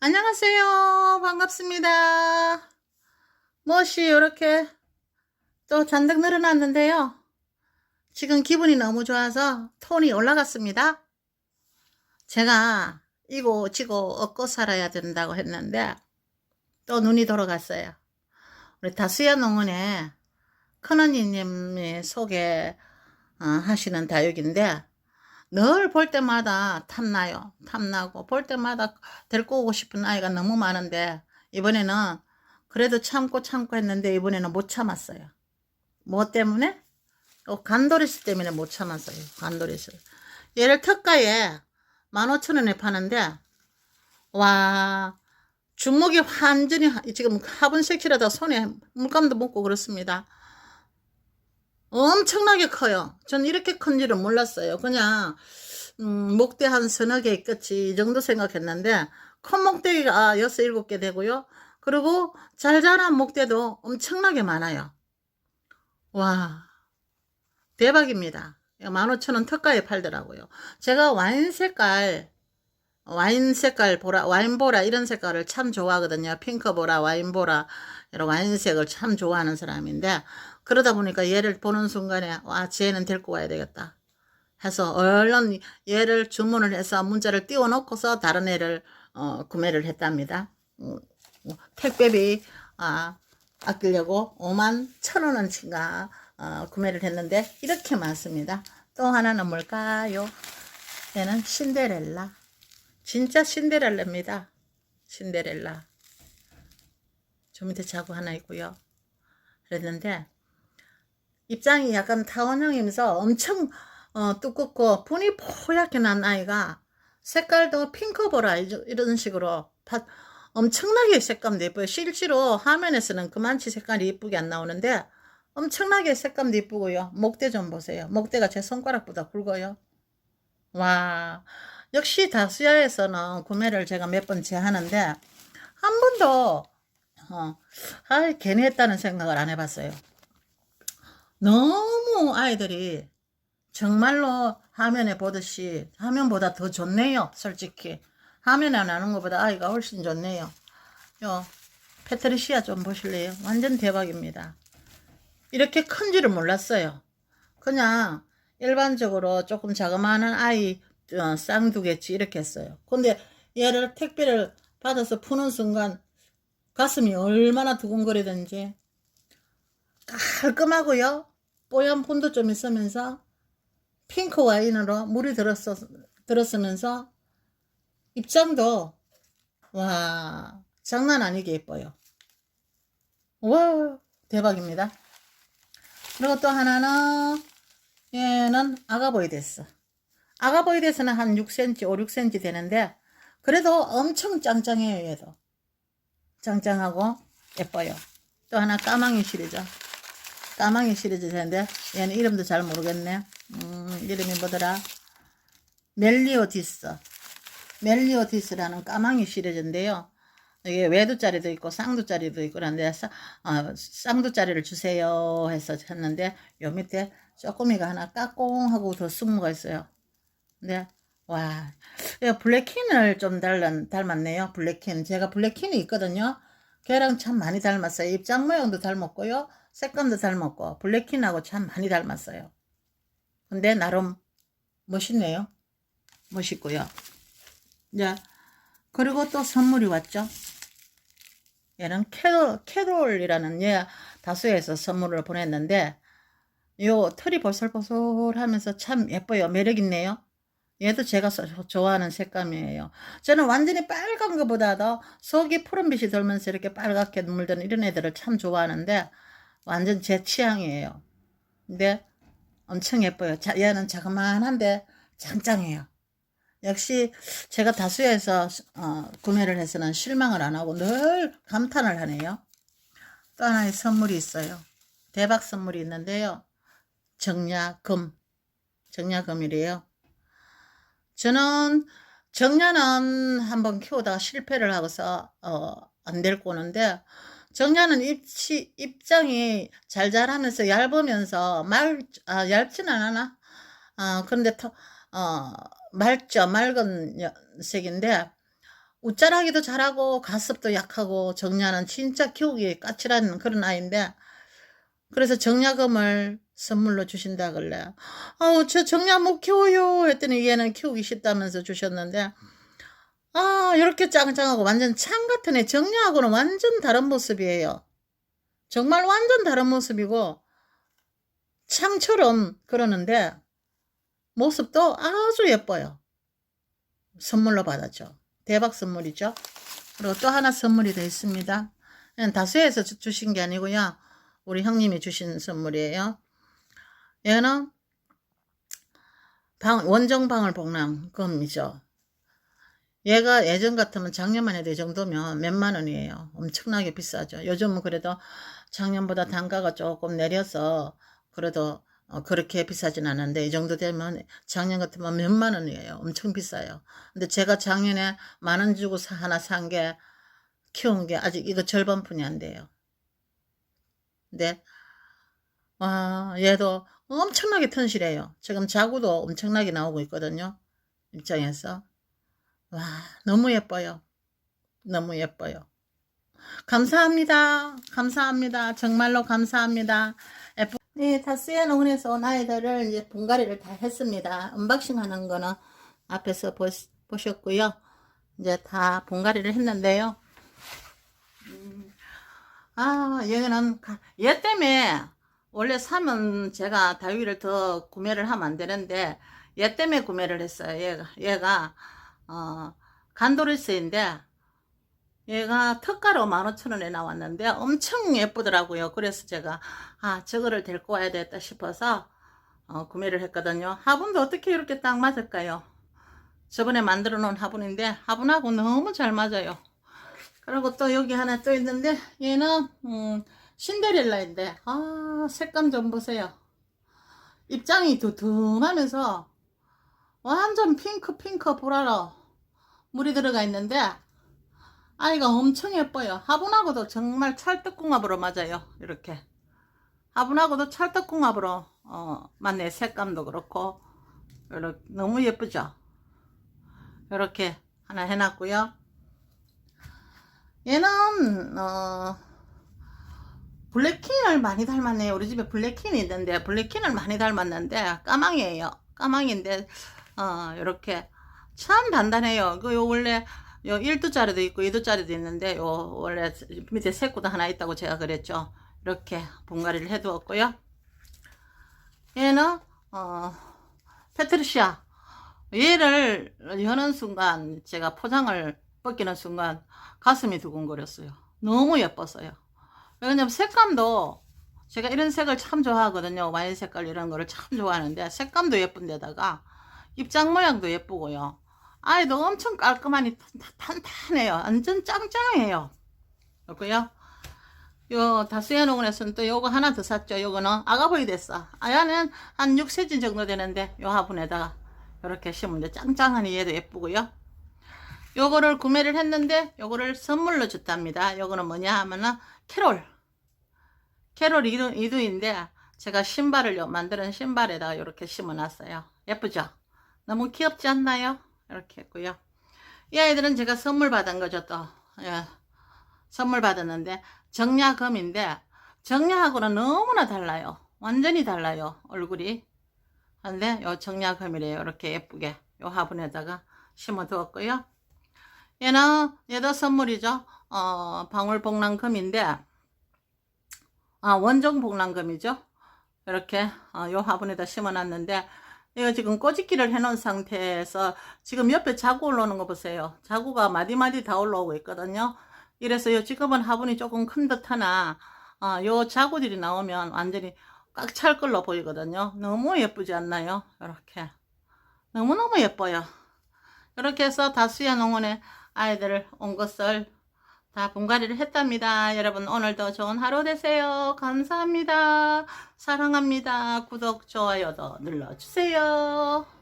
안녕하세요. 반갑습니다. 멋이 이렇게 또 잔뜩 늘어났는데요. 지금 기분이 너무 좋아서 톤이 올라갔습니다. 제가 이고 지고 얻고 살아야 된다고 했는데 또 눈이 돌아갔어요. 우리 다수야 농원에 큰언니님이 소개 어, 하시는 다육인데 늘 볼 때마다 탐나요. 탐나고 볼 때마다 데리고 오고 싶은 아이가 너무 많은데 이번에는 그래도 참고 참고 했는데 이번에는 못 참았어요. 뭐 때문에? 어, 간도리스 때문에 못 참았어요. 간도리스. 얘를 특가에 15,000원에 파는데 와 주먹이 완전히 지금 화분 색칠하다 손에 물감도 묻고 그렇습니다. 엄청나게 커요. 전 이렇게 큰 줄은 몰랐어요. 그냥 음, 목대 한 서너 개 있겠지 이 정도 생각했는데 큰 목대기가 여섯 일곱 개 되고요. 그리고 잘 자란 목대도 엄청나게 많아요. 와 대박입니다. 15,000원 특가에 팔더라고요. 제가 와인 색깔 와인 색깔 보라 와인 보라 이런 색깔을 참 좋아하거든요. 핑크 보라 와인 보라 이런 와인색을 참 좋아하는 사람인데 그러다 보니까 얘를 보는 순간에 와 쟤는 데리고 와야 되겠다 해서 얼른 얘를 주문을 해서 문자를 띄워놓고서 다른 애를 어, 구매를 했답니다. 음, 택배비 아, 아끼려고 5만 천 원어치가 어, 구매를 했는데 이렇게 많습니다. 또 하나는 뭘까요? 얘는 신데렐라. 진짜 신데렐라입니다. 신데렐라. 저 밑에 자구 하나 있고요. 그랬는데 입장이 약간 타원형이면서 엄청 어, 두껍고 분이 포얗게 난 아이가 색깔도 핑크보라 이런 식으로 파, 엄청나게 색감도 예뻐요. 실제로 화면에서는 그만치 색깔이 예쁘게 안 나오는데 엄청나게 색감도 예쁘고요. 목대 좀 보세요. 목대가 제 손가락보다 굵어요. 와 역시 다수야에서는 구매를 제가 몇 번째 하는데 한 번도 어, 아 괜히 했다는 생각을 안 해봤어요. 너무 아이들이 정말로 화면에 보듯이 화면보다 더 좋네요. 솔직히 화면에 나는 것보다 아이가 훨씬 좋네요. 요 페트리시아 좀 보실래요? 완전 대박입니다. 이렇게 큰 줄은 몰랐어요. 그냥 일반적으로 조금 자그마한 아이 어, 쌍두개치 이렇게 했어요. 근데 얘를 택배를 받아서 푸는 순간 가슴이 얼마나 두근거리든지 깔끔하고요. 뽀얀 분도 좀 있으면서 핑크 와인으로 물이 들었어, 들었으면서 입장도 와 장난 아니게 예뻐요. 와 대박입니다. 그리고 또 하나는 얘는 아가보이데스. 아가보이데스는 한 6cm, 5, 6cm 되는데 그래도 엄청 짱짱해요 얘도. 짱짱하고 예뻐요. 또 하나 까망이 시리즈. 까망이 시리즈 되는데 얘는 이름도 잘 모르겠네. 음, 이름이 뭐더라? 멜리오디스. 멜리오디스라는 까망이 시리즈인데요. 이게 외두짜리도 있고 쌍두짜리도 있고 그런데 어, 쌍두짜리를 주세요 해서 했는데 요 밑에 쪼꼬미가 하나 까꽁하고 더 숨어가 있어요. 근데 와 블랙킨을 좀 닮았, 닮았네요. 블랙킨 제가 블랙킨이 있거든요. 걔랑 참 많이 닮았어요. 입장 모양도 닮았고요. 색감도 닮았고 블랙킨하고 참 많이 닮았어요. 근데 나름 멋있네요. 멋있고요. 자 그리고 또 선물이 왔죠. 얘는 캐롤, 캐롤이라는 얘 다수에서 선물을 보냈는데 요 털이 보슬보슬하면서 참 예뻐요. 매력있네요. 얘도 제가 좋아하는 색감이에요. 저는 완전히 빨간 것보다도 속이 푸른빛이 돌면서 이렇게 빨갛게 물드는 이런 애들을 참 좋아하는데 완전 제 취향이에요. 근데 엄청 예뻐요. 자, 얘는 자그만한데 짱짱해요. 역시 제가 다수에서 어, 구매를 해서는 실망을 안 하고 늘 감탄을 하네요. 또 하나의 선물이 있어요. 대박 선물이 있는데요. 정야금. 정야금이래요. 저는 정야는 한번 키우다가 실패를 하고서 어, 안 데리고 오는데 정야는 입치, 입장이 잘 자라면서 얇으면서 말, 아, 얇지는 않아. 어, 그런데 터, 어, 맑죠. 맑은 색인데 웃자라기도 잘하고 가습도 약하고 정야는 진짜 키우기 까칠한 그런 아이인데 그래서 정야금을 선물로 주신다 그래. 아우 저 정야 못 키워요 했더니 얘는 키우기 쉽다면서 주셨는데 아 이렇게 짱짱하고 완전 창 같은 애 정야하고는 완전 다른 모습이에요. 정말 완전 다른 모습이고 창처럼 그러는데 모습도 아주 예뻐요. 선물로 받았죠. 대박 선물이죠. 그리고 또 하나 선물이 더 있습니다. 다수에서 주- 주신 게 아니고요. 우리 형님이 주신 선물이에요. 얘는 방, 원정방을 복랑 금이죠. 얘가 예전 같으면 작년만 해도 이 정도면 몇만 원이에요. 엄청나게 비싸죠. 요즘은 그래도 작년보다 단가가 조금 내려서 그래도 어, 그렇게 비싸진 않은데 이 정도 되면 작년 같으면 몇만 원이에요. 엄청 비싸요. 근데 제가 작년에 만 원 주고 사, 하나 산 게 키운 게 아직 이거 절반뿐이 안 돼요. 근데 와 얘도 엄청나게 튼실해요. 지금 자구도 엄청나게 나오고 있거든요. 입장에서 와 너무 예뻐요. 너무 예뻐요. 감사합니다. 감사합니다. 정말로 감사합니다. F- 네, 다스의 농원에서 온 아이들을 이제 분갈이를 다 했습니다. 언박싱 하는 거는 앞에서 보, 보셨고요. 이제 다 분갈이를 했는데요. 음, 아, 여기는, 가- 얘 때문에, 원래 사면 제가 다위를 더 구매를 하면 안 되는데, 얘 때문에 구매를 했어요. 얘가, 얘가, 어, 간도리스인데, 얘가 특가로 15,000원에 나왔는데 엄청 예쁘더라고요. 그래서 제가 아 저거를 데리고 와야 되겠다 싶어서 어, 구매를 했거든요. 화분도 어떻게 이렇게 딱 맞을까요? 저번에 만들어 놓은 화분인데 화분하고 너무 잘 맞아요. 그리고 또 여기 하나 또 있는데 얘는 음, 신데렐라인데 아 색감 좀 보세요. 입장이 두툼하면서 완전 핑크 핑크 보라로 물이 들어가 있는데 아이가 엄청 예뻐요. 화분하고도 정말 찰떡궁합으로 맞아요. 이렇게. 화분하고도 찰떡궁합으로 어, 맞네. 색감도 그렇고. 이렇게 너무 예쁘죠? 이렇게 하나 해놨고요. 얘는 어, 블랙킨을 많이 닮았네요. 우리 집에 블랙킨이 있는데 블랙킨을 많이 닮았는데 까망이에요. 까망인데 어, 이렇게 참 단단해요. 그 요 원래 요 1두짜리도 있고 2두짜리도 있는데 요 원래 밑에 색구도 하나 있다고 제가 그랬죠. 이렇게 분갈이를 해두었고요. 얘는 어 페트르시아 얘를 여는 순간 제가 포장을 벗기는 순간 가슴이 두근거렸어요. 너무 예뻤어요. 왜냐면 색감도 제가 이런 색을 참 좋아하거든요. 와인 색깔 이런 거를 참 좋아하는데 색감도 예쁜데다가 입장 모양도 예쁘고요. 아이도 엄청 깔끔하니 탄- 탄탄해요. 완전 짱짱해요. 그렇고요. 요 다수의 농원에서는 또 요거 하나 더 샀죠. 요거는 아가보이 됐어. 아야는 한 6cm 정도 되는데 요 화분에다가 이렇게 심으면 돼. 짱짱하니 얘도 예쁘고요. 요거를 구매를 했는데 요거를 선물로 줬답니다. 요거는 뭐냐 하면은 캐롤. 캐롤 이두, 이두인데 제가 신발을 요 만드는 신발에다가 이렇게 심어 놨어요. 예쁘죠? 너무 귀엽지 않나요? 이렇게 했고요. 이 아이들은 제가 선물 받은 거죠 또. 예. 선물 받았는데 정야금인데 정야하고는 너무나 달라요. 완전히 달라요. 얼굴이. 근데 요 정야금이래요. 이렇게 예쁘게 요 화분에다가 심어 두었고요. 얘는 얘도 선물이죠. 어, 방울복랑금인데 아 원종 복랑금이죠. 이렇게 어, 요 화분에다 심어놨는데 이거 지금 꼬집기를 해놓은 상태에서 지금 옆에 자구 올라오는 거 보세요. 자구가 마디마디 다 올라오고 있거든요. 이래서 요 지금은 화분이 조금 큰 듯하나 어, 요 자구들이 나오면 완전히 꽉 찰 걸로 보이거든요. 너무 예쁘지 않나요? 이렇게 너무너무 예뻐요. 이렇게 해서 다수야 농원에 아이들 온 것을 다 분갈이를 했답니다. 여러분 오늘도 좋은 하루 되세요. 감사합니다. 사랑합니다. 구독, 좋아요도 눌러주세요.